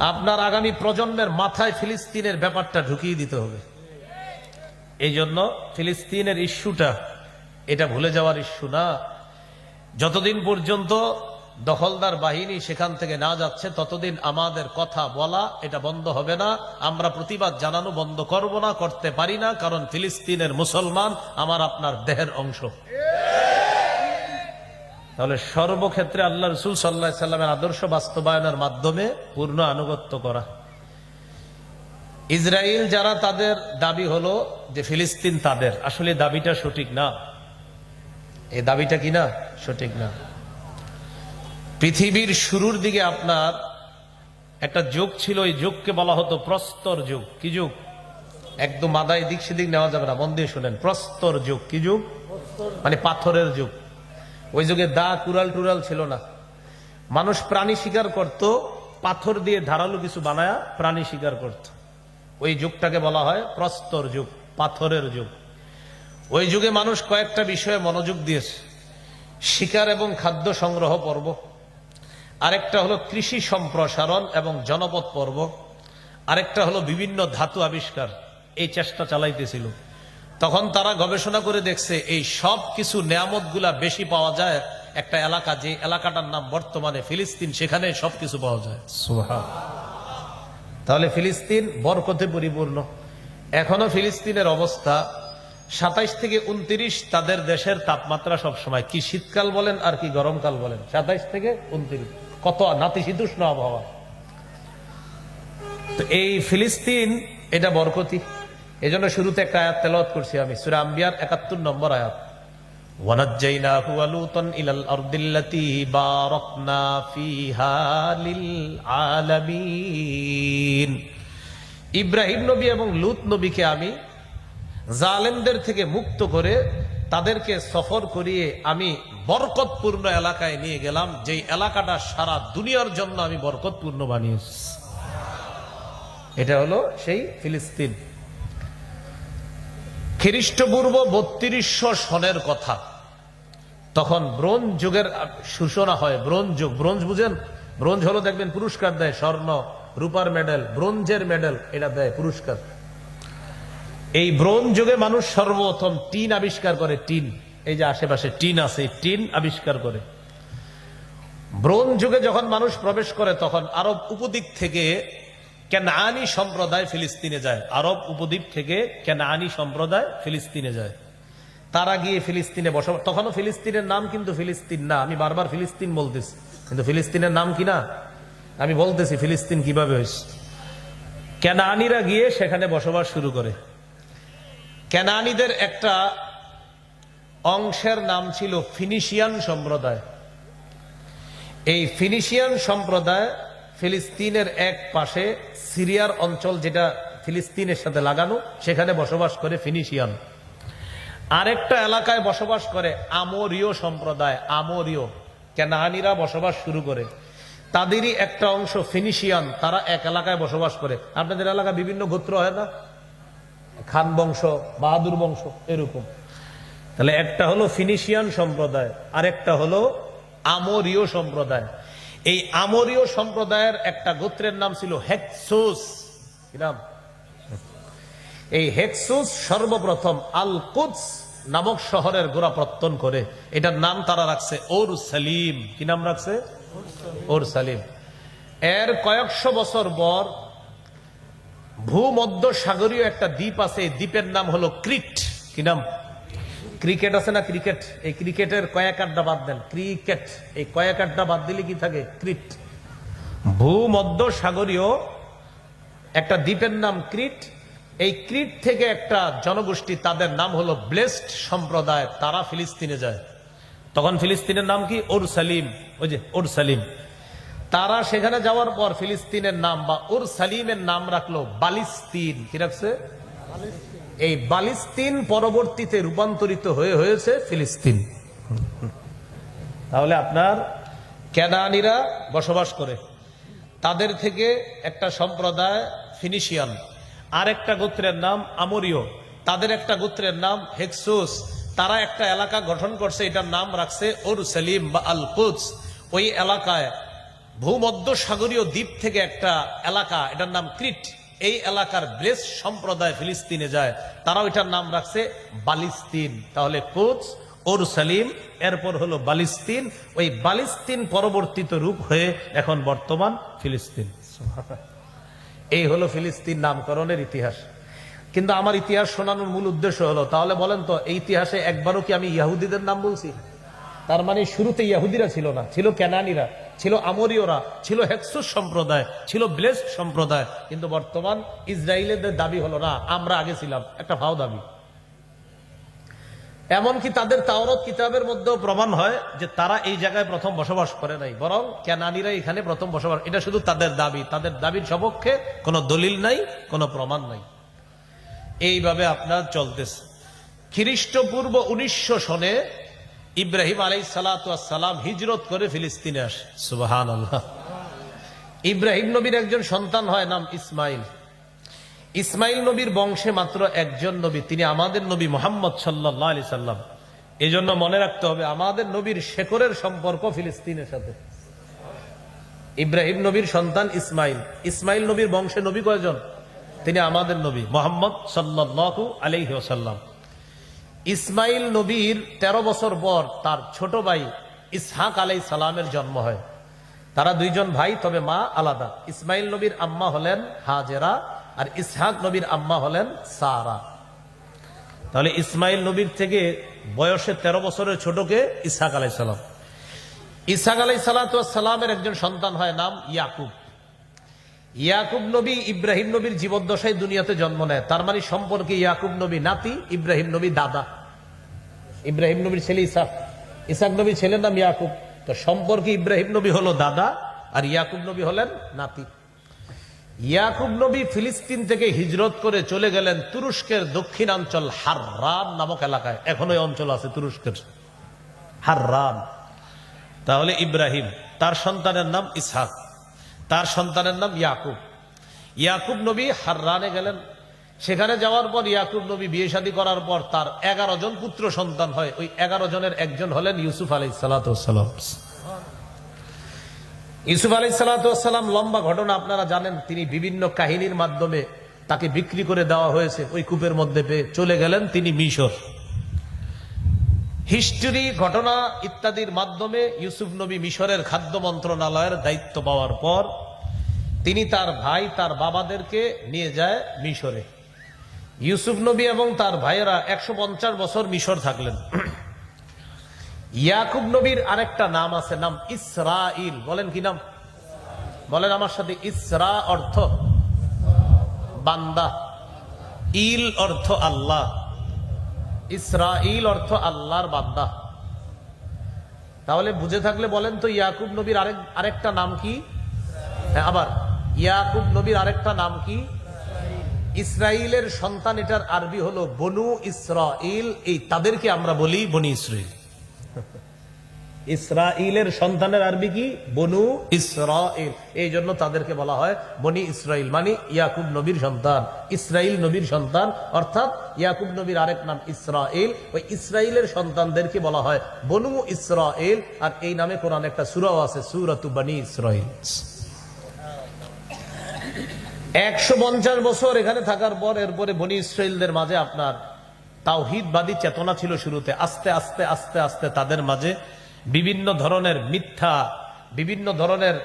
আপনার আগামী প্রজন্মের মাথায় ফিলিস্তিনের ব্যাপারটা ঢুকিয়ে দিতে হবে। এই জন্য ফিলিস্তিনের ইস্যুটা, এটা ভুলে যাওয়ার ইস্যু না। যতদিন পর্যন্ত দখলদার বাহিনী সেখান থেকে না যাচ্ছে, ততদিন আমাদের কথা বলা, এটা বন্ধ হবে না। আমরা প্রতিবাদ জানানো বন্ধ করব না, করতে পারি না, কারণ ফিলিস্তিনের মুসলমান আমার আপনার দেহের অংশ। তাহলে সর্বক্ষেত্রে আল্লাহ রসুল সাল্লাহ সাল্লামের আদর্শ বাস্তবায়নের মাধ্যমে পূর্ণ আনুগত্য করা। ইসরায়েল যারা তাদের দাবি হলো যে ফিলিস্তিন তাদের, আসলে দাবিটা সঠিক না। এই দাবিটা কি না? সঠিক না। পৃথিবীর শুরুর দিকে আপনার একটা যুগ ছিল ওই যুগকে বলা হতো প্রস্তর যুগ। কি যুগ? একদম মাদায় দিক সেদিক নেওয়া যাবে না, মন দিয়ে শুনেন। প্রস্তর যুগ। কি যুগ? মানে পাথরের যুগ। ওই যুগে দা কুরাল টুরাল ছিল না। মানুষ প্রাণী শিকার করত, পাথর দিয়ে ধারালো কিছু বানায়া প্রাণী শিকার করত। ওই যুগটাকে বলা হয় প্রস্তর যুগ, পাথরের যুগ। ওই যুগে মানুষ কয়েকটা বিষয়ে মনোযোগ দিয়েছে। শিকার এবং খাদ্য সংগ্রহ পর্ব। আরেকটা হলো কৃষি সম্প্রসারণ এবং জনপদ পর্ব। আরেকটা হলো বিভিন্ন ধাতু আবিষ্কার। এই চেষ্টা চালাইতেছিল। তখন তারা গবেষণা করে দেখছে এই সব কিছু নিয়ামত বেশি পাওয়া যায় একটা এলাকা যে এলাকাটার নাম বর্তমানে ফিলিস্তিন সেখানে সবকিছু পাওয়া যায়। তাহলে ফিলিস্তিন বরকতে পরিপূর্ণ। এখনও ফিলিস্তিনের অবস্থা সাতাইশ থেকে উনত্রিশ তাদের দেশের তাপমাত্রা সব সময় কি শীতকাল বলেন আর কি গরমকাল বলেন সাতাইশ থেকে উনত্রিশ কত নাতিশীতোষ্ণ আবহাওয়া। তো এই ফিলিস্তিন এটা বরকতি। এই জন্য শুরুতে একটা আয়াত তেলাওয়াত করছি আমি সুরা আম্বিয়ার একাত্তর নম্বর আয়াত ونجيناه ولوطا إلى الأرض التي باركنا فيها للعالمين ইব্রাহিম নবী এবং লুত নবীকে আমি জালেমদের থেকে মুক্ত করে তাদেরকে সফর করিয়ে আমি বরকতপূর্ণ এলাকায় নিয়ে গেলাম যেই এলাকাটা সারা দুনিয়ার জন্য আমি বরকতপূর্ণ বানিয়েছি এটা হলো সেই ফিলিস্তিন খ্রিস্টপূর্ব বত্রিশশো সনের কথা। তখন ব্রোঞ্জ যুগের সূচনা হয় ব্রোঞ্জ যুগ। ব্রোঞ্জ বুঝেন? ব্রোঞ্জ হলো দেখবেন পুরস্কার দেয় স্বর্ণ, রূপার মেডেল, ব্রোঞ্জের মেডেল, এটা দেয় পুরস্কার। এই ব্রোঞ্জ যুগে মানুষ সর্বপ্রথম টিন আবিষ্কার করে, টিন। এই যে আশেপাশে টিন আছে টিন আবিষ্কার করে। ব্রোঞ্জ যুগে যখন মানুষ প্রবেশ করে, তখন আরব উপদিক থেকে কেনানি সম্প্রদায় ফিলিস্তিনে যায়। আরব উপদ্বীপ থেকে কেনানি সম্প্রদায় ফিলিস্তিনে যায়। তারা গিয়ে ফিলিস্তিনে বসবাস তখনও ফিলিস্তিনের নাম কিন্তু ফিলিস্তিন না। আমি বারবার ফিলিস্তিন বলতেছি। কিন্তু ফিলিস্তিনের নাম কি না? আমি বলতেছি ফিলিস্তিন কীভাবে হয়েছে? কেনানিরা গিয়ে সেখানে বসবাস শুরু করে। কেনানিদের একটা অংশের নাম ছিল ফিনিশিয়ান সম্প্রদায়। এই ফিনিশিয়ান সম্প্রদায় ফিলিস্তিনের এক পাশে সিরিয়ার অঞ্চল যেটা ফিলিস্তিনের সাথে লাগানো, সেখানে বসবাস করে ফিনিশিয়ান। আরেকটা এলাকায় বসবাস করে আমরীয় সম্প্রদায়, আমরীয়, কেনাহানিরা বসবাস শুরু করে। তাদেরই একটা অংশ ফিনিশিয়ান, তারা এক এলাকায় বসবাস করে। আপনাদের এলাকা বিভিন্ন গোত্র হয় না? খান বংশ, বাহাদুর বংশ, এরকম। তাহলে একটা হলো ফিনিশিয়ান সম্প্রদায়, আরেকটা হলো আমরীয় সম্প্রদায়। এই আমরীয় সম্প্রদায়ের একটা গোত্রের নাম ছিল হেক্সুস। নাম? এই হেক্সুস সর্বপ্রথম আল কুদস নামক শহরের গোড়া প্রত্তন করে। এটার নাম তারা রাখছে ওর সালিম কি নাম রাখছে? ওর সালিম এর কয়েকশো বছর পর ভূমধ্য সাগরীয় একটা দ্বীপ আছে। এই দ্বীপের নাম হলো ক্রিট। কি নাম? ক্রিকেট আছে না ক্রিকেট? এই ক্রিকেটের কয়েক আড্ডা বাদ দেন। ক্রিকেট, এই কয়েক আড্ডা বাদ দিলে কি থাকে? ক্রিট। ভূমধ্য সাগরীয় একটা দ্বীপের নাম ক্রিট। এই ক্রিট থেকে একটা জনগোষ্ঠী, তাদের নাম হলো ব্লেসড সম্প্রদায়, তারা ফিলিস্তিনে যায়। তখন ফিলিস্তিনের নাম কি? ওর সালিম ওই যে ওর সালিম তারা সেখানে যাওয়ার পর ফিলিস্তিনের নাম বা ওর সালিমের নাম রাখল বালিস্তিন। কি রাখছে? এই বালিস্তিন পরবর্তীতে রূপান্তরিত হয়ে হয়েছে ফিলিস্তিন। তাহলে আপনার কেনানিরা বসবাস করে। তাদের থেকে একটা সম্প্রদায় ফিনিশিয়ান। আর একটা গোত্রের নাম আমরীয়। তাদের একটা গোত্রের নাম হেক্সুস। তারা একটা এলাকা গঠন করছে, এটার নাম রাখছে ওর সেলিম বা আল কুচ ওই এলাকায় ভূমধ্য সাগরীয় দ্বীপ থেকে একটা এলাকা, এটার নাম ক্রিট। এই এলাকার ব্রেস সম্প্রদায় ফিলিস্তিনে যায়, তারাও এটার নাম রাখছে বালিস্তিন। তাহলে কোচ ওর সালিম এরপর হলো বালিস্তিন। ওই বালিস্তিন পরবর্তীত রূপ হয়ে এখন বর্তমান ফিলিস্তিন। এই হলো ফিলিস্তিন নামকরণের ইতিহাস। কিন্তু আমার ইতিহাস শোনানোর মূল উদ্দেশ্য হলো, তাহলে বলেন তো, এই ইতিহাসে একবারও কি আমি ইয়াহুদিদের নাম বলছি? তার মানে শুরুতে ইয়াহুদিরা ছিল না, ছিল ক্যানানিরা ছিল আমরীয়রা, ছিল হেক্সুস সম্প্রদায়, ছিল ব্লেস সম্প্রদায়, কিন্তু বর্তমান ইসরায়েলের দাবি হলো, না, আমরা আগে ছিলাম, একটা ভাও দাবি। এমনকি তাদের তাওরত কিতাবের মধ্যেও প্রমাণ হয় যে তারা এই জায়গায় প্রথম বসবাস করে নাই, বরং ক্যানানিরা এখানে প্রথম বসবাস, এটা শুধু তাদের দাবি, তাদের দাবির সপক্ষে কোনো দলিল নাই, কোনো প্রমাণ নাই। এইভাবে আপনার চলতেছে। খ্রিস্টপূর্ব উনিশশো সনে ইব্রাহিম আলাই সালাম হিজরত করে ফিলিস্তিনে আসে। সুবাহান আল্লাহ ইব্রাহিম নবীর একজন সন্তান হয়, নাম ইসমাইল। ইসমাইল নবীর বংশে মাত্র একজন নবী, তিনি আমাদের নবী মোহাম্মদ সাল্লাহ সাল্লাম। এই জন্য মনে রাখতে হবে, আমাদের নবীর শেখরের সম্পর্ক ফিলিস্তিনের সাথে। ইব্রাহিম নবীর সন্তান ইসমাইল। ইসমাইল নবীর বংশে নবী কয়জন? তিনি আমাদের নবী মোহাম্মদ সাল্লাহু ওসাল্লাম ইসমাইল নবীর ১৩ বছর পর তার ছোট ভাই ইসহাক আলাই সালামের জন্ম হয়। তারা দুইজন ভাই, তবে মা আলাদা। ইসমাইল নবীর আম্মা হলেন হাজেরা আর ইসহাক নবীর আম্মা হলেন সারা। তাহলে ইসমাইল নবীর থেকে বয়সে ১৩ বছরের ছোটকে ইসহাক আলাই সালাম। ইসহাক আলাই সালামের একজন সন্তান হয়, নাম ইয়াকুব। ইয়াকুব নবী ইব্রাহিম নবীর জীবদ্দশায় দুনিয়াতে জন্ম নেয়। তার মানে সম্পর্কে ইয়াকুব নবী নাতি, ইব্রাহিম নবী দাদা। ইব্রাহিম নবীর ছেলে ইসাক। ইসাক নবীর ছেলের নাম ইয়াকুব। তো সম্পর্কে ইব্রাহিম নবী হলো দাদা আর ইয়াকুব নবী হলেন নাতি। ইয়াকুব নবী ফিলিস্তিন থেকে হিজরত করে চলে গেলেন তুরস্কের দক্ষিণাঞ্চল হাররান নামক এলাকায়। এখন ওই অঞ্চল আছে তুরস্কের। হাররান তাহলে ইব্রাহিম, তার সন্তানের নাম ইসহাক। তার সন্তানের নাম ইয়াকুব। ইয়াকুব নবী হাররানে গেলেন। সেখানে যাওয়ার পর ইয়াকুব নবী বিয়ে শাদী করার পর তার এগারো জন পুত্র সন্তান হয়। ওই এগারো জনের একজন হলেন ইউসুফ আলাই সালাম ইউসুফ আলি সালাম লম্বা ঘটনা আপনারা জানেন, তিনি বিভিন্ন কাহিনীর মাধ্যমে তাকে বিক্রি করে দেওয়া হয়েছে। ওই কূপের মধ্যে পেয়ে চলে গেলেন তিনি মিশর। হিস্টোরি, ঘটনা ইত্যাদির মাধ্যমে ইউসুফ নবী মিশরের খাদ্য মন্ত্রণালয়ের দায়িত্ব পাওয়ার পর তিনি তার ভাই, তার বাবাদেরকে নিয়ে যায় মিশরে। ইউসুফ নবী এবং তার ভাইয়েরা একশো পঞ্চাশ বছর মিশর থাকলেন। ইয়াকুব নবীর আরেকটা নাম আছে, নাম ইসরাইল বলেন কি নাম? বলেন আমার সাথে ইসরা অর্থ বান্দা, ইল অর্থ আল্লাহ। ইসরাইল অর্থ আল্লাহর বান্দা। তাহলে বুঝে থাকলে বলেন তো ইয়াকুব নবীর আরেক আরেকটা নাম কি? হ্যাঁ, আবার। ইয়াকুব নবীর আরেকটা নাম কি? ইসরায়েলের সন্তান এটার আরবি হলো বনু ইসরাইল এই তাদেরকে আমরা বলি বনি ইসরাইল ইসরাইলের সন্তানের আরবি কি? বনু ইসরাইল এই জন্য তাদেরকে বলা হয় বনি ইসরাইল মানে ইয়াকুব নবীর সন্তান। ইসরাইল নবীর সন্তান, অর্থাৎ ইয়াকুব নবীর আরেক নাম ইসরাইল ওই ইসরাইলের সন্তানদেরকে বলা হয় বনু ইসরাইল আর এই নামে কোরআন একটা সুরাও আছে, সুরাতু বানি ইসরাইল একশো পঞ্চাশ বছর এখানে থাকার পর এরপরে বনি ইসরায়েলদের মাঝে আপনার তাওহিদবাদী চেতনা ছিল শুরুতে। আস্তে আস্তে আস্তে আস্তে তাদের মাঝে বিভিন্ন ধরনের মিথ্যা, বিভিন্ন ধরনের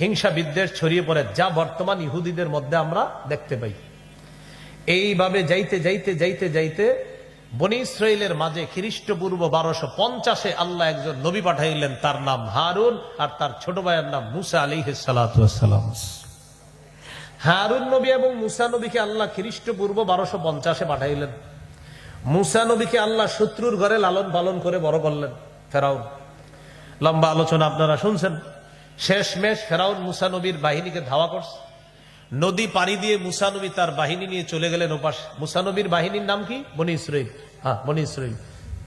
হিংসা বিদ্বেষ ছড়িয়ে পড়ে, যা বর্তমান ইহুদিদের মধ্যে আমরা দেখতে পাই। এইভাবে যাইতে যাইতে যাইতে যাইতে বনি ইসরায়েলের মাঝে খ্রিস্টপূর্ব বারোশো পঞ্চাশে আল্লাহ একজন নবী পাঠাইলেন, তার নাম হারুন আর তার ছোট ভাইয়ের নাম মুসা আলী সালাম। হারুন নবী এবং মুসা নবীকে আল্লাহ খ্রিস্টপূর্ব বারোশো পঞ্চাশে পাঠাইলেন। মুসা নবীকে আল্লাহ শত্রুর ঘরে লালন পালন করে বড় করলেন, ফেরাউন। লম্বা আলোচনা আপনারা শুনছেন। শেষ মেশ ফেরাউন মুসা নবীর বাহিনীকে ধাওয়া করছে। নদী পাড়ি দিয়ে মুসা নবী তার বাহিনী নিয়ে চলে গেলেন ওপাশ। মুসা নবীর বাহিনীর নাম কি? বনি ইসরাইল হ্যাঁ বনি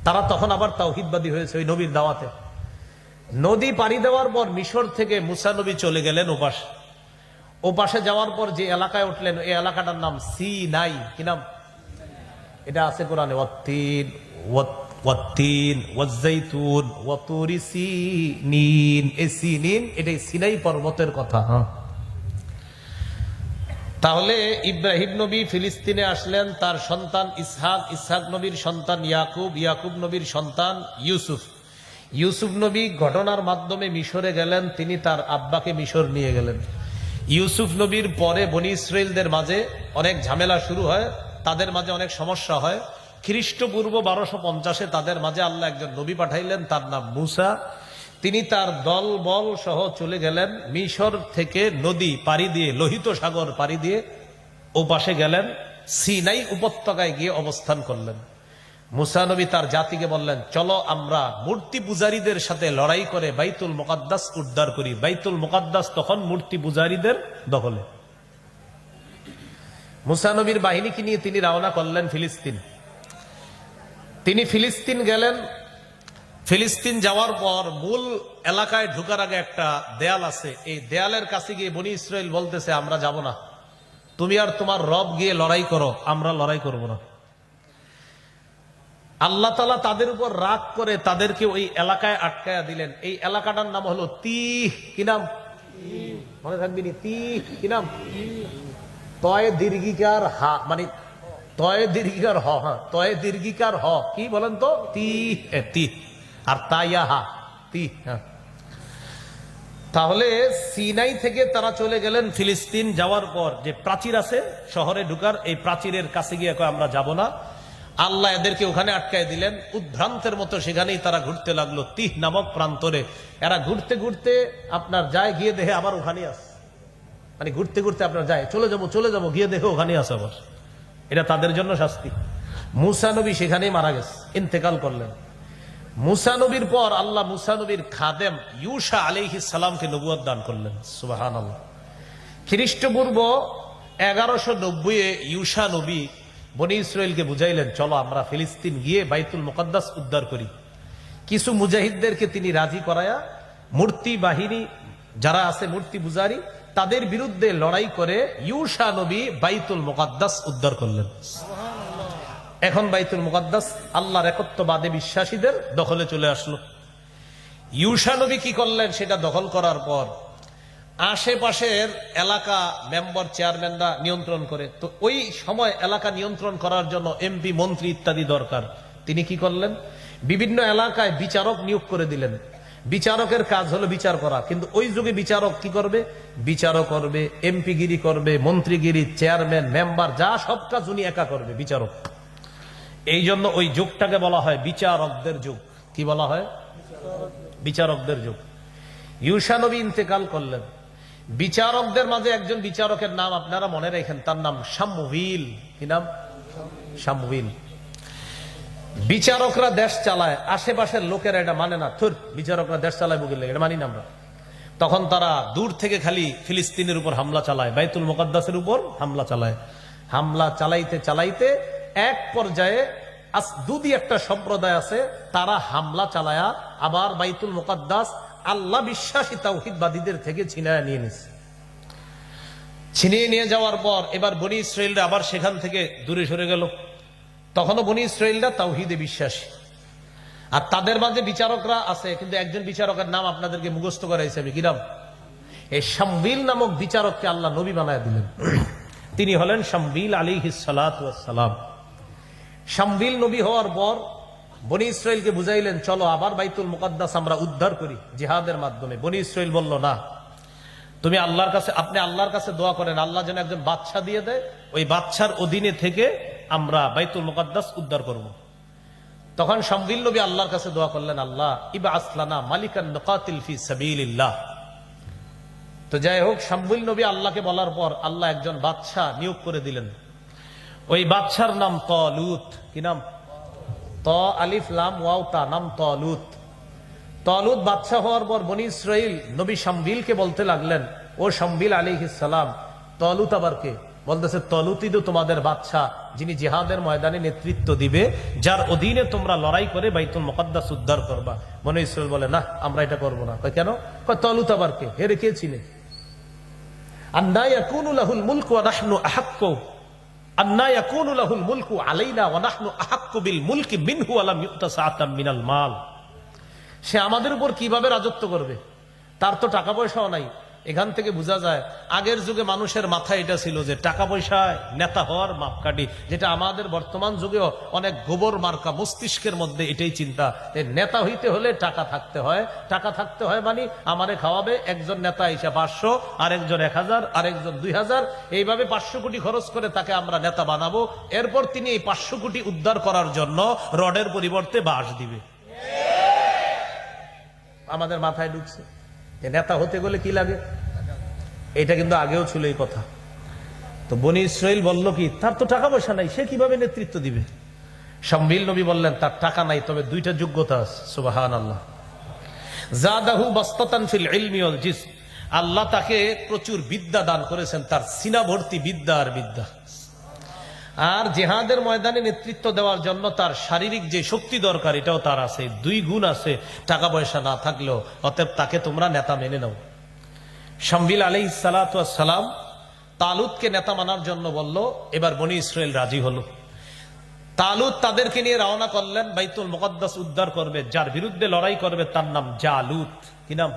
তারা তখন আবার তাওহিদবাদী হয়েছে ওই নবীর দাওয়াতে। নদী পাড়ি দেওয়ার পর মিশর থেকে মুসা নবী চলে গেলেন ওপাশ। ও পাশে যাওয়ার পর যে এলাকায় উঠলেন, এই এলাকাটার নাম সি নাই কি নাম? এটা আছে কোরআনে ওয়াত্তিন। ওয়াত্তিন ওয়াজ্জাইতুন ওয়াতুরি সিনিন এই সিনিন এটাই সিনাই পর্বতের কথা। হ্যাঁ। তাহলে ইব্রাহিম নবী ফিলিস্তিনে আসলেন তার সন্তান ইসহাক ইসহাক নবীর সন্তান ইয়াকুব ইয়াকুব নবীর সন্তান ইউসুফ। ইউসুফ নবী ঘটনার মাধ্যমে মিশরে গেলেন তিনি তার আব্বাকে মিশর নিয়ে গেলেন। ইউসুফ নবীর পরে বনি ইসরায়েলদের মাঝে অনেক ঝামেলা শুরু হয় তাদের মাঝে অনেক সমস্যা হয়। খ্রিস্টপূর্ব বারোশো পঞ্চাশে তাদের মাঝে আল্লাহ একজন নবী পাঠাইলেন, তার নাম মুসা। তিনি তার দল, বল সহ চলে গেলেন, মিশর থেকে নদী পাড়ি দিয়ে, লোহিত সাগর পাড়ি দিয়ে ও পাশে গেলেন, সিনাই উপত্যকায় গিয়ে অবস্থান করলেন। মুসানবী তার জাতিকে বললেন, চলো আমরা মূর্তি পূজারীদের সাথে লড়াই করে বাইতুল মোকাদ্দাস উদ্ধার করি। বাইতুল মোকাদ্দাস তখন মূর্তি পূজারীদের দখলে। মুসানবীর বাহিনীকে নিয়ে তিনি রওনা করলেন ফিলিস্তিন। তিনি ফিলিস্তিন গেলেন। ফিলিস্তিন যাওয়ার পর মূল এলাকায় ঢুকার আগে একটা দেয়াল আছে। এই দেয়ালের কাছে গিয়ে বনি ইসরায়েল বলতেছে, আমরা যাব না। তুমি আর তোমার রব গিয়ে লড়াই করো, আমরা লড়াই করব না। আল্লাহ তালা তাদের উপর রাগ করে তাদেরকে ওই এলাকায় আটকায়া দিলেন। এই এলাকাটার নাম হলো তিহ। কি নাম? মনে থাকবি তিহ। কি নাম? তয় দীর্ঘিকার হা মানে তয় দীর্ঘিকার হ হ্যাঁ তয় দীর্ঘিকার হ। কি বলেন তো? তি তি। আর তাইয়া হা, তি হ্যাঁ। তাহলে সিনাই থেকে তারা চলে গেলেন ফিলিস্তিন যাওয়ার পর। যে প্রাচীর আছে, শহরে ঢুকার, এই প্রাচীরের কাছে গিয়ে আমরা যাব না। আল্লাহ এদেরকে ওখানে আটকায় দিলেন। উদ্ভ্রান্তের মতো সেখানেই তারা ঘুরতে লাগল, তিহ নামক প্রান্তরে। এরা ঘুরতে ঘুরতে আপনার যায়, গিয়ে দেখে আবার ওখানে আস। মানে ঘুরতে ঘুরতে আপনার যায়, চলে যাব চলে যাব, গিয়ে দেখে ওখানে আসে আবার। এটা তাদের জন্য শাস্তি। মুসানবী সেখানেই মারা গেছে, ইন্তেকাল করলেন। মুসানবীর পর আল্লাহ মুসানবীর খাদেম ইউসা আলিহি সালামকে নবুয়ত দান করলেন সুবাহান আল্লাহ খ্রিস্টপূর্ব এগারোশো নব্বই ইউসা নবী বনি ইসরায়েলকে বুঝাইলেন, চলো আমরা ফিলিস্তিন গিয়ে বাইতুল মোকাদ্দাস উদ্ধার করি। কিছু মুজাহিদদেরকে তিনি রাজি করায়া, মূর্তি বাহিনী যারা আছে, মূর্তি পূজারী তাদের বিরুদ্ধে লড়াই করে ইউসা নবী বাইতুল মোকাদ্দাস উদ্ধার করলেন। এখন বাইতুল মুকাদ্দাস আল্লাহর একত্ববাদে বিশ্বাসীদের দখলে চলে আসলো। ইউসা নবী কি করলেন সেটা দখল করার পর আশেপাশের এলাকা মেম্বার চেয়ারম্যানরা নিয়ন্ত্রণ করে। তো ওই সময় এলাকা নিয়ন্ত্রণ করার জন্য এমপি, মন্ত্রী ইত্যাদি দরকার। তিনি কি করলেন? বিভিন্ন এলাকায় বিচারক নিয়োগ করে দিলেন। বিচারকের কাজ হলো বিচার করা। কিন্তু ওই যুগে বিচারক কি করবে? বিচারক করবে, এমপিগিরি করবে, মন্ত্রীগিরি, চেয়ারম্যান, মেম্বার, যা সব কাজ উনি একা করবে বিচারক। এই জন্য ওই যুগটাকে বলা হয় বিচারকদের যুগ। কি বলা হয়? বিচারকদের যুগ। ইউসা নবী ইন্তেকাল করলেন। বিচারকদের মাঝে একজন বিচারকের নাম আপনারা মনে রেখেন, তার নাম শামুইল কি নাম? শামুইল বিচারকরা দেশ চালায়, আশেপাশের লোকেরা এটা মানে না। থুর, বিচারকরা দেশ চালায় বুকির এটা মানি না আমরা। তখন তারা দূর থেকে খালি ফিলিস্তিনের উপর হামলা চালায়, বাইতুল মোকাদ্দাসের উপর হামলা চালায়। হামলা চালাইতে চালাইতে এক পর্যায়ে দুদি একটা সম্প্রদায় আছে, তারা হামলা চালায়া আবার বাইতুল মোকাদ্দাস আল্লাহ বিশ্বাসী তাওহিদবাদীদের থেকে ছিনায় নিয়ে নিছে। ছিনিয়ে নিয়ে যাওয়ার পর এবার বনি ইসরায়েলরা আবার সেখান থেকে দূরে সরে গেল। তখনও বনি ইসরায়েলরা তাওহিদে বিশ্বাসী। আর তাদের মাঝে বিচারকরা আছে, কিন্তু একজন বিচারকের নাম আপনাদেরকে মুখস্থ করাইছে আমি। কিরাম এই শামবিল নামক বিচারককে আল্লাহ নবী বানায় দিলেন। তিনি হলেন শামবিল আলী সালাম শামবিল নবী হওয়ার পর বনি ইসরায়েলকে বুঝাইলেন, চলো আবার বাইতুল মুকাদ্দাস আমরা উদ্ধার করি জিহাদের মাধ্যমে। বনি ইসরায়েল বলল, না, তুমি আল্লাহর কাছে, আপনি আল্লাহর কাছে দোয়া করেন, আল্লাহ যেন একজন বাচ্চা দিয়ে দেয়। ওই বাচ্চার অধীনে থেকে আমরা বাইতুল মুকাদ্দাস উদ্ধার করব। তখন শামবিল নবী আল্লাহর কাছে দোয়া করলেন, আল্লাহ ইবা আসলানা মালিকান নকাতিল ফি সাবিলিল্লাহ। তো যাই হোক শামবুল নবী আল্লাহকে বলার পর আল্লাহ একজন বাদশাহ নিয়োগ করে দিলেন। ওই বাদশার নাম তলুত। কি নাম? ত আলিফ লাম ওয়াও তা, নাম তলুত। তলুত বাদশাহ হওয়ার পর বনি ইসরাইল নবী শামবিলকে বলতে লাগলেন, ও শামবিল আলী সালাম, তলুত আবার কে? বলতেছে তলুতই তো তোমাদের বাদশাহ, যিনি জিহাদের ময়দানে নেতৃত্ব দিবে, যার অধীনে তোমরা লড়াই করে বাইতুল মোকাদ্দাস উদ্ধার করবা। বনি ইসরাইল বলে না আমরা এটা করব না। কেন? তলুত আবার কে? হেরে কে ছিলেন সে আমাদের উপর কীভাবে রাজত্ব করবে? তার তো টাকা পয়সাও নাই। এখান থেকে বোঝা যায়, আগের যুগে মানুষের মাথায় এটা ছিল যে টাকা পয়সায় নেতা হওয়ার মাপকাঠি, যেটা আমাদের বর্তমান যুগেও অনেক গোবর মার্কা মস্তিষ্কের মধ্যে এটাই চিন্তা যে নেতা হইতে হলে টাকা থাকতে হয়। টাকা থাকতে হয় মানে আমারে খাওয়াবে, একজন নেতা এসে পাঁচশো, আরেকজন এক হাজার, আরেকজন দুই হাজার। এইভাবে পাঁচশো কোটি খরচ করে তাকে আমরা নেতা বানাবো। এরপর তিনি এই পাঁচশো কোটি উদ্ধার করার জন্য রডের পরিবর্তে বাঁশ দিবে। আমাদের মাথায় ঢুকছে। নেতা হতে গেলে কি লাগে? এটা কিন্তু আগেও ছিল এই কথা। তো বনি ইসরাইল বলল কি, তার তো টাকা পয়সা নাই, সে কীভাবে নেতৃত্ব দিবে? সম্বিল নবী বললেন, তার টাকা নাই, তবে দুইটা যোগ্যতা আছে সুবাহান আল্লাহ জাদাহু বাস্তাতান ফিল আল্লাহ তাকে প্রচুর বিদ্যা দান করেছেন, তার সিনা ভর্তি বিদ্যা আর বিদ্যা। আর জেহাদের ময়দানে নেতৃত্ব দেওয়ার জন্য তার শারীরিক যে শক্তি দরকার, এটাও তার আছে। দুই গুণ আছে, টাকা পয়সা না থাকলেও। অতএব তাকে তোমরা নেতা মেনে নাও। সম্বিল আলী সালাম তালুদকে নেতা মানার জন্য বলল, এবার বনি ইসরায়েল রাজি হলো। তালুদ তাদেরকে নিয়ে রওনা করলেন, বাইতুল মুকদ্দাস উদ্ধার করবে। যার বিরুদ্ধে লড়াই করবে তার নাম জালুত। কি নাম?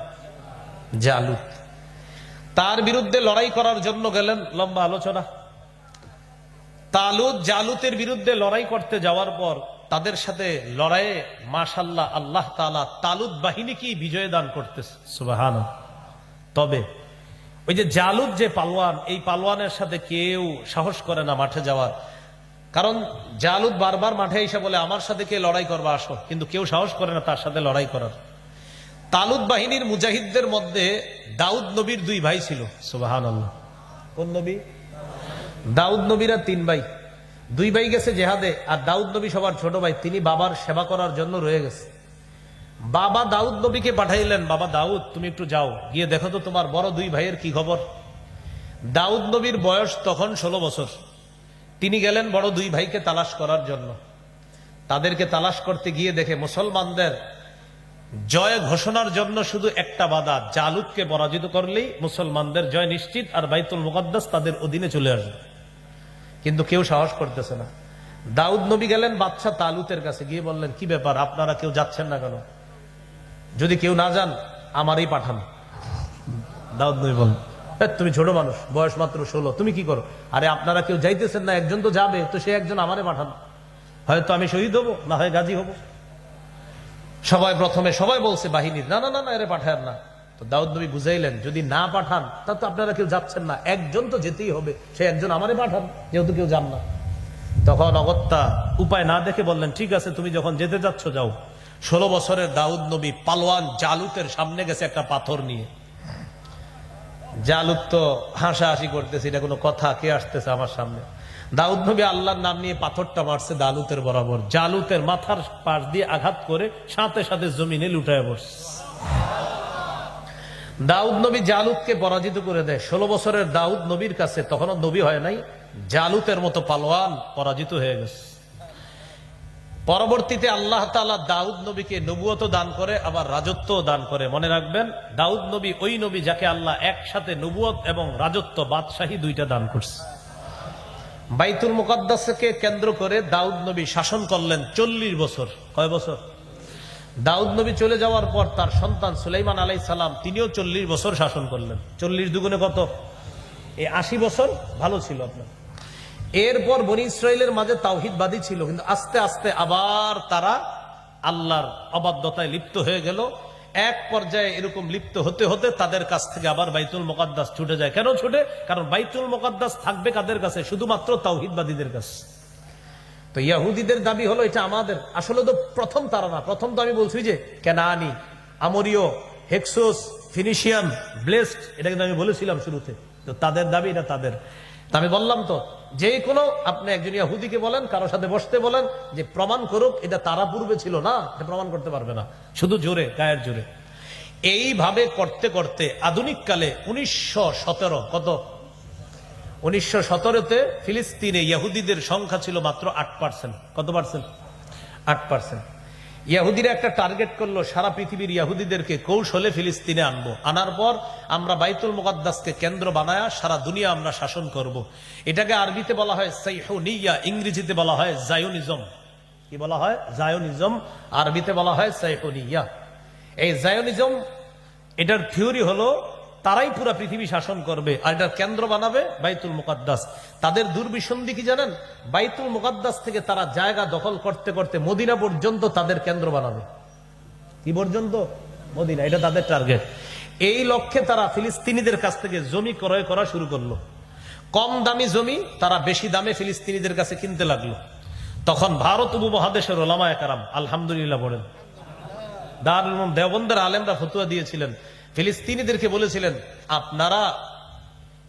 জালুত। তার বিরুদ্ধে লড়াই করার জন্য গেলেন, লম্বা আলোচনা। তালুদ জালুতের বিরুদ্ধে লড়াই করতে যাওয়ার পর তাদের সাথে লড়াইয়ে মাশাল্লাহ আল্লাহ তালা তালুদ বাহিনীকে বিজয় দান করতেছে। সুবাহান তবে ওই যে জালুদ যে পালোয়ান, এই পালোয়ানের সাথে কেউ সাহস করে না মাঠে যাওয়ার। কারণ জালুদ বারবার মাঠে এসে বলে, আমার সাথে কে লড়াই করবা, আসো। কিন্তু কেউ সাহস করে না তার সাথে লড়াই করার। তালুদ বাহিনীর মুজাহিদদের মধ্যে দাউদ নবীর দুই ভাই ছিল। সুবাহান আল্লাহ কোন নবী? দাউদ নবীরা তিন ভাই। দুই ভাই গেছে জেহাদে, আর দাউদ নবী সবার ছোট ভাই। তিনি বাবার সেবা করার জন্য রয়ে গেছে। বাবা দাউদ নবীকে পাঠাইলেন, বাবা দাউদ, তুমি একটু যাও। গিয়ে দেখো তো তোমার বড় দুই ভাইয়ের কি খবর। দাউদ নবীর বয়স তখন ষোলো বছর। তিনি গেলেন বড় দুই ভাইকে তালাশ করার জন্য। তাদেরকে তালাশ করতে গিয়ে দেখে মুসলমানদের জয় ঘোষণার জন্য শুধু একটা বাধা জালুদকে পরাজিত করলেই মুসলমানদের জয় নিশ্চিত, আর বাইতুল মুকদ্দাস তাদের অধীনে চলে আসবে। কিন্তু কেউ সাহস করতেছে না। দাউদ নবী গেলেন বাদশাহ তালুতের কাছে, গিয়ে বললেন, কি ব্যাপার, আপনারা কেউ যাচ্ছেন না কেন? যদি কেউ না যান, আমারই পাঠান। দাউদ নবী বল তুমি ছোট মানুষ, বয়স মাত্র ষোলো, তুমি কি করো? আরে, আপনারা কেউ যাইতেছেন না, একজন তো যাবে, তো সে একজন আমারে পাঠান। হয়তো আমি শহীদ হব, না হয় গাজী হব। সবাই প্রথমে সবাই বলছে, বাহিনীর, না না না এরে পাঠান না। দাউদ নবী বুঝাইলেন, যদি না পাঠান, তা তো আপনারা কেউ যাচ্ছেন না। একজন তো যেতেই হবে, সে একজন আমারে পাঠান, যেহেতু কেউ যান না। তখন অগত্যা উপায় না দেখে বললেন, ঠিক আছে, তুমি যখন যেতে যাচ্ছ, যাও। ষোলো বছরের দাউদ নবী পালোয়ান জালুতের সামনে গেছে একটা পাথর নিয়ে। জালুত তো হাসাহাসি করতেছে, এটা কোনো কথা, কে আসতেছে আমার সামনে? দাউদ নবী আল্লাহর নাম নিয়ে পাথরটা মারছে দালুতের বরাবর। জালুতের মাথার পাশ দিয়ে আঘাত করে সাথে সাথে জমিনে লুটায় বসছে দাউদ নবী জালুতকে পরাজিত করে দেয়। ষোলো বছরের দাউদ নবীর কাছে তখনও নবী হয় নাই জালুতের মতো পালোয়ান পরাজিত হয়ে গেছে। পরবর্তীতে আল্লাহ তালা দাউদ নবীকে নবুয়ত দান করে, আবার রাজত্ব দান করে। মনে রাখবেন, দাউদ নবী ওই নবী যাকে আল্লাহ একসাথে নবুয়ত এবং রাজত্ব, বাদশাহী দুইটা দান করছে। বাইতুল মুকদ্দাসকে কেন্দ্র করে দাউদ নবী শাসন করলেন চল্লিশ বছর। কয় বছর? দাউদ নবী চলে যাওয়ার পর তার সন্তান সুলাইমান আলাই সালাম, তিনিও চল্লিশ বছর শাসন করলেন। চল্লিশ দুগুণে কত? এই আশি বছর ভালো ছিল আপনার। এরপর বনি ইসরায়েলের মাঝে তাওহিদবাদী ছিল, কিন্তু আস্তে আস্তে আবার তারা আল্লাহর অবাধ্যতায় লিপ্ত হয়ে গেল। এক পর্যায়ে এরকম লিপ্ত হতে হতে তাদের কাছ থেকে আবার বাইতুল মোকাদ্দাস ছুটে যায়। কেন ছুটে? কারণ বাইতুল মোকাদ্দাস থাকবে কাদের কাছে? শুধুমাত্র তাওহিদবাদীদের কাছে। তো ইয়াহুদিদের দাবি হলো এটা আমাদের। আসলে তো প্রথম তারা না। প্রথম তো আমি বলছি যে কেনানি আমরিও হেক্সোস, ফিনিশিয়ান, ব্লেসড, এটা কিন্তু আমি বলেছিলাম শুরুতে। তো তাদের দাবি এটা তাদের। আমি বললাম তো, যে কোনো, আপনি একজন ইয়াহুদিকে বলেন, কারও সাথে বসতে বলেন, যে প্রমাণ করুক, এটা তারা পূর্বে ছিল না, এটা প্রমাণ করতে পারবে না। শুধু জোরে, গায়ের জোরে। এইভাবে করতে করতে, আধুনিক কালে উনিশশো সতেরো, কত? উনিশশো সতেরোতে ফিলিস্তিনে ইহুদিদের সংখ্যা ছিল মাত্র আট পার্সেন্ট কত পার্সেন্ট আট পার্সেন্ট ইয়াহুদিরা একটা টার্গেট করল, সারা পৃথিবীর ইয়াহুদিদেরকে কৌশলে ফিলিস্তিনে আনব। আনার পর আমরা বাইতুল মুকাদ্দাসকে কেন্দ্র বানায়া সারা দুনিয়া আমরা শাসন করব। এটাকে আরবিতে বলা হয় সাইহুনিয়া, ইংরেজিতে বলা হয় জায়োনিজম। কি বলা হয়? জায়োনিজম। আরবিতে বলা হয় সাইহুনিয়া। এই জায়োনিজম, এটার থিওরি হলো তারাই পুরা পৃথিবী শাসন করবে। আর এটার কেন্দ্র বানাবে বাইতুল মুকাদ্দাস। তাদের দুর্বিসন্ধি কি জানেন? বাইতুল মুকাদ্দাস থেকে তারা জায়গা দখল করতে করতে মদিনা পর্যন্ত তাদের কেন্দ্র বানাবে। কি পর্যন্ত? মদিনা। এটা তাদের টার্গেট এই লক্ষ্যে তারা ফিলিস্তিনিদের কাছ থেকে জমি ক্রয় করা শুরু করল। কম দামি জমি তারা বেশি দামে ফিলিস্তিনিদের কাছে কিনতে লাগল। তখন ভারত উপমহাদেশের ওলামায় কারাম, আলহামদুলিল্লাহ বলেন। দারুল উলুম দেওবন্দের আলেমরা ফতুয়া দিয়েছিলেন। ফিলিস্তিনিদেরকে বলেছিলেন, আপনারা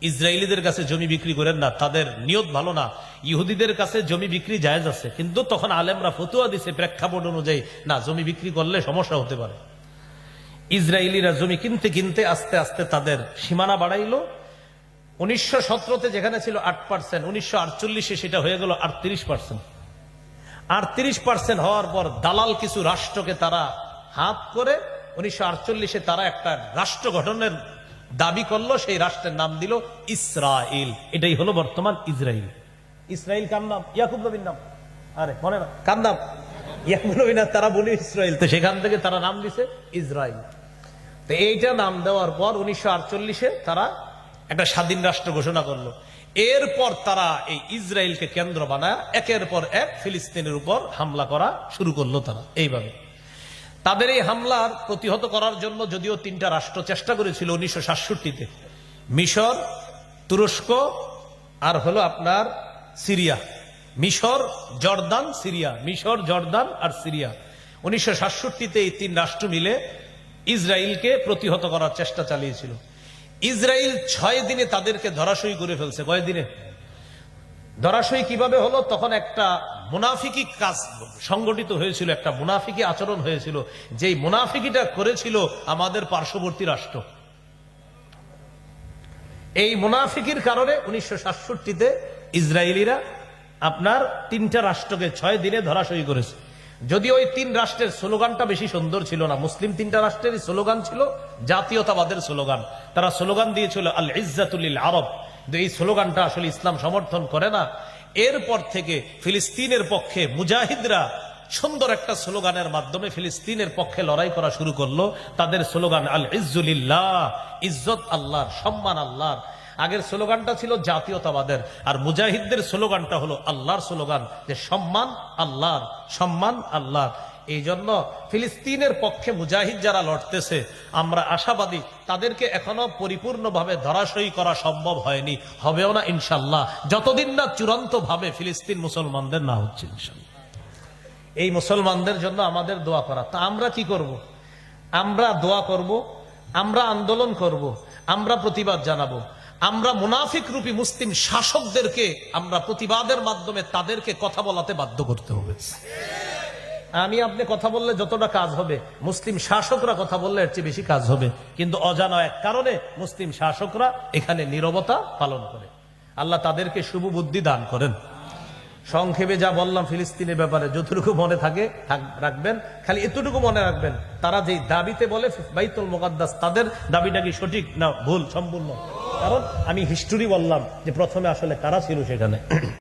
ইসরায়েলিদের কাছে জমি বিক্রি করেন না, তাদের নিয়ত ভালো না। ইহুদিদের কাছে জমি বিক্রি জায়জ আছে। কিন্তু তখন আলেমরা ফতুয়া দিছে প্রেক্ষাপট অনুযায়ী, না, জমি বিক্রি করলে সমস্যা হতে পারে। ইসরায়েলিরা জমি কিনতে কিনতে আস্তে আস্তে তাদের সীমানা বাড়াইল। উনিশশো সতেরোতে যেখানে ছিল আট পার্সেন্ট উনিশশো আটচল্লিশে সেটা হয়ে গেল আটত্রিশ পার্সেন্ট আটত্রিশ পার্সেন্ট হওয়ার পর দালাল কিছু রাষ্ট্রকে তারা হাত করে উনিশশো আটচল্লিশে তারা একটা রাষ্ট্র গঠনের দাবি করল, সেই রাষ্ট্রের নাম দিল ইসরায়েল এটাই হলো বর্তমান ইসরায়েল ইসরায়েল কার নাম? ইয়াকুব নবীর নাম। আরে, মনে না, কার নাম? ইয়াকুব তারা বলি ইসরায়েল তো সেখান থেকে তারা নাম দিছে ইসরায়েল তো এইটা নাম দেওয়ার পর উনিশশো আটচল্লিশে তারা একটা স্বাধীন রাষ্ট্র ঘোষণা করল। এরপর তারা এই ইসরায়েলকে কেন্দ্র বানায়, একের পর এক ফিলিস্তিনের উপর হামলা করা শুরু করল তারা। এইভাবে। তাদের এই হামলার প্রতিহত করার জন্য যদিও তিনটা রাষ্ট্র চেষ্টা করেছিল উনিশশো সাতষট্টিতে। মিশর, তুরস্ক আর হলো আপনার সিরিয়া। মিশর, জর্দান, সিরিয়া। মিশর, জর্দান আর সিরিয়া। উনিশশো সাতষট্টিতে এই তিন রাষ্ট্র মিলে ইসরায়েলকে প্রতিহত করার চেষ্টা চালিয়েছিল। ইসরায়েল ছয় দিনে তাদেরকে ধরাশয়ী করে ফেলছে। কয় দিনে ধরাশয়ী কীভাবে হলো? তখন একটা মুনাফিকি কাজ সংগঠিত হয়েছিল, একটা মুনাফিকি আচরণ হয়েছিল। যেই মুনাফিকিটা করেছিল আমাদের পার্শ্ববর্তী রাষ্ট্র। এই মুনাফিকির কারণে উনিশশো সাতষট্টিতে ইসরায়েলিরা আপনার তিনটা রাষ্ট্রকে ছয় দিনে ধরাশয়ী করেছে। যদি ওই তিন রাষ্ট্রের স্লোগানটা বেশি সুন্দর ছিল না। মুসলিম তিনটা রাষ্ট্রের স্লোগান ছিল, জাতীয়তাবাদের স্লোগান। তারা স্লোগান দিয়েছিল আল ইজ্জাতুল আরব। এই স্লোগানটা আসলে ইসলাম সমর্থন করে না, এরপর থেকে ফিলিস্তিনের পক্ষে মুজাহিদরা সুন্দর একটা স্লোগানের মাধ্যমে ফিলিস্তিনের পক্ষে লড়াই করা শুরু করল। তাদের স্লোগান আল ইজ্জুলিল্লাহ ইজ্জত আল্লাহর, সম্মান আল্লাহর। আগের স্লোগানটা ছিল জাতীয়তাবাদের, আর মুজাহিদদের স্লোগানটা হলো আল্লাহর স্লোগান, যে সম্মান আল্লাহর সম্মান আল্লাহর। এই জন্য ফিলিস্তিনের পক্ষে মুজাহিদ যারা লড়তেছে, আমরা আশাবাদী তাদেরকে এখনও পরিপূর্ণভাবে ধরাশয়ী করা সম্ভব হয়নি। হবেও না ইনশাল্লাহ যতদিন না চূড়ান্ত ভাবে ফিলিস্তিন মুসলমানদের না হচ্ছে ইনশাল্লাহ এই মুসলমানদের জন্য আমাদের দোয়া করা। তা আমরা কি করব। আমরা দোয়া করব, আমরা আন্দোলন করব, আমরা প্রতিবাদ জানাব। আমরা মুনাফিক রূপী মুসলিম শাসকদেরকে আমরা প্রতিবাদের মাধ্যমে তাদেরকে কথা বলাতে বাধ্য করতে হবে। আমি আপনি কথা বললে যতটা কাজ হবে, মুসলিম শাসকরা কথা বললে এর চেয়ে বেশি কাজ হবে। কিন্তু অজানা এক কারণে মুসলিম শাসকরা এখানে নীরবতা পালন করে। আল্লাহ তাদেরকে শুভ বুদ্ধি দান করেন। সংক্ষেপে যা বললাম ফিলিস্তিনের ব্যাপারে, যতটুকু মনে থাকে রাখবেন। খালি এতটুকু মনে রাখবেন, তারা যেই দাবিতে বলে, বাইতুল মোকাদ্দাস, তাদের দাবিটা কি সঠিক? না, ভুল, সম্পূর্ণ। কারণ আমি হিস্টোরি বললাম যে প্রথমে আসলে কারা ছিল সেখানে।